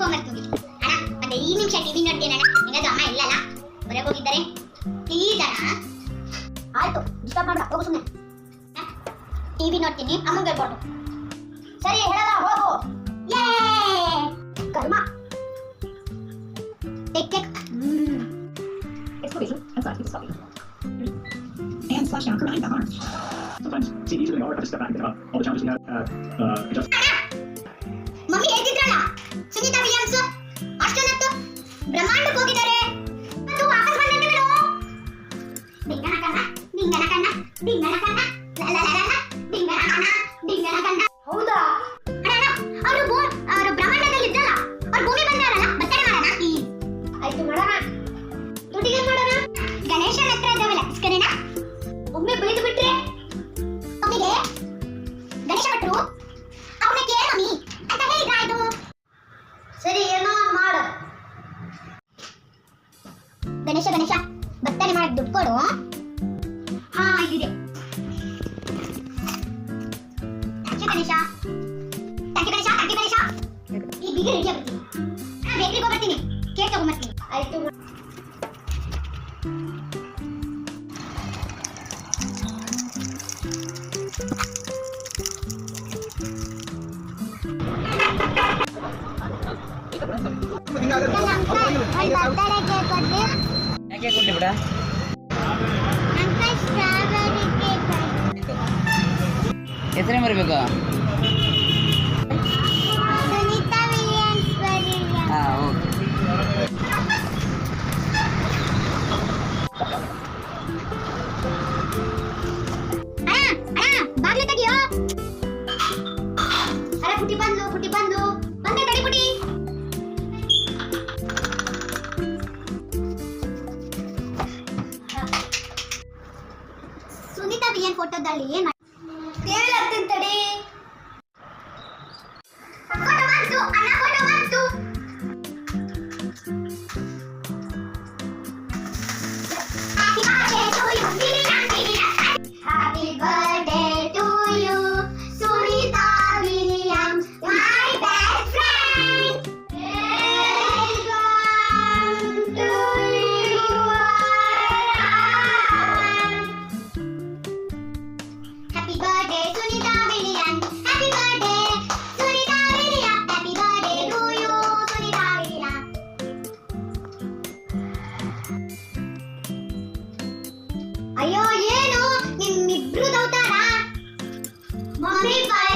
ಹೋಗ್ ಮಕ್ಕೋ ಬಿಡು ಅರ ಅದೆ 2 ನಿಮಿಷ ಟಿವಿ ನೋಡ್ದೇನಲ್ಲ ಏನಾದರೂ ಆ ಇಲ್ಲಲ್ಲ ಹೊರಗೆ ಹೋಗಿದ್ದಾರೆ. ಟೀ ಟಾ ಆಯಿತು ಬಿಸಾ ಮಾಡ್ ಬಾ ಹೋಗೋ ಸುಮ್ನೆ. ಟಿವಿ ನೋಡ್ತೀನಿ ಅಮ್ಮ ಹೇಳಬಹುದು ಸರಿ ಹೇಳಲ್ಲ ಹೋಗೋ. ಕರ್ಮ. ಏಕ ಏಕ ಮಮ್ಮಿ ಏಜ್ ಸುನೀತಾ ವಿಲಿಯಮ್ಸ್ ಅಷ್ಟೊಂದು ಹೊತ್ತು ಬ್ರಹ್ಮಾಂಡಕ್ಕೆ ಹೋಗಿದ್ದಾರೆ. ಮತ್ತು ವಾಪಸ್ ಬಂದಂತೆ ಡಿಂಗನ ಕಣ್ಣ ಡಿಂಗನ ಕಣ್ಣ ಡಿಂಗನ ಕಣ್ಣ. ಲಲಲಲಲ, ಡಿಂಗನ ಕಣ್ಣ ಡಿಂಗನ ಕಣ್ಣ. ಹೌದಾ? ಅಣ್ಣ ಅವರು ಬೋ ಅವರು ಬ್ರಹ್ಮಾಂಡದಲ್ಲಿ ಇದ್ದಲ್ಲ ಅವರು ಭೂಮಿ ಬಂದಾರಲ್ಲ ಬತ್ತಡೆ ಮಾಡೋಣ? ಆಯ್ತು ಮಾಡೋಣ. ದುಡ್ಡಿಗೆ ಮಾಡೋಣ? ಗಣೇಶನ ಹತ್ರ ಇದ್ದಾವಲ್ಲ ಇಸ್ಕರೇನ ಒಮ್ಮೆ ಬೈದು ಬಿಟ್ರೆ ಬತ್ತನೆ ಮಾಡಕ್ ದುಡ್ಡು ಕೊಡು ಹಾ ಇದಿದೆ thank you Ganesha thank you Ganesha thank you Ganesha ಈ ಬಿಗಿ ರೆಡಿ ಆಗ್ತೀನಿ ನಾನು ಬೇಕ್ರಿಗೆ ಹೋಗ್ಬರ್ತೀನಿ ಕೇಕ್ ತಗೊಂಬರ್ತೀನಿ ಆಯ್ತು ನನ್ನ ಅಂಕಲ್ ಒಂದು ಬರ್ತಡೇ ಕೇಕ್ ಕೊಡ್ಲಿ ಯಾಕೆ ಕೊಡ್ಲಿ ಬಿಡ எத்தனை பேர் பேக்கா? ಸುನೀತಾ ಏನ್ ಫೋಟೋದಲ್ಲಿ ಏನ್ ಮಾಡಿ ತಡಿ.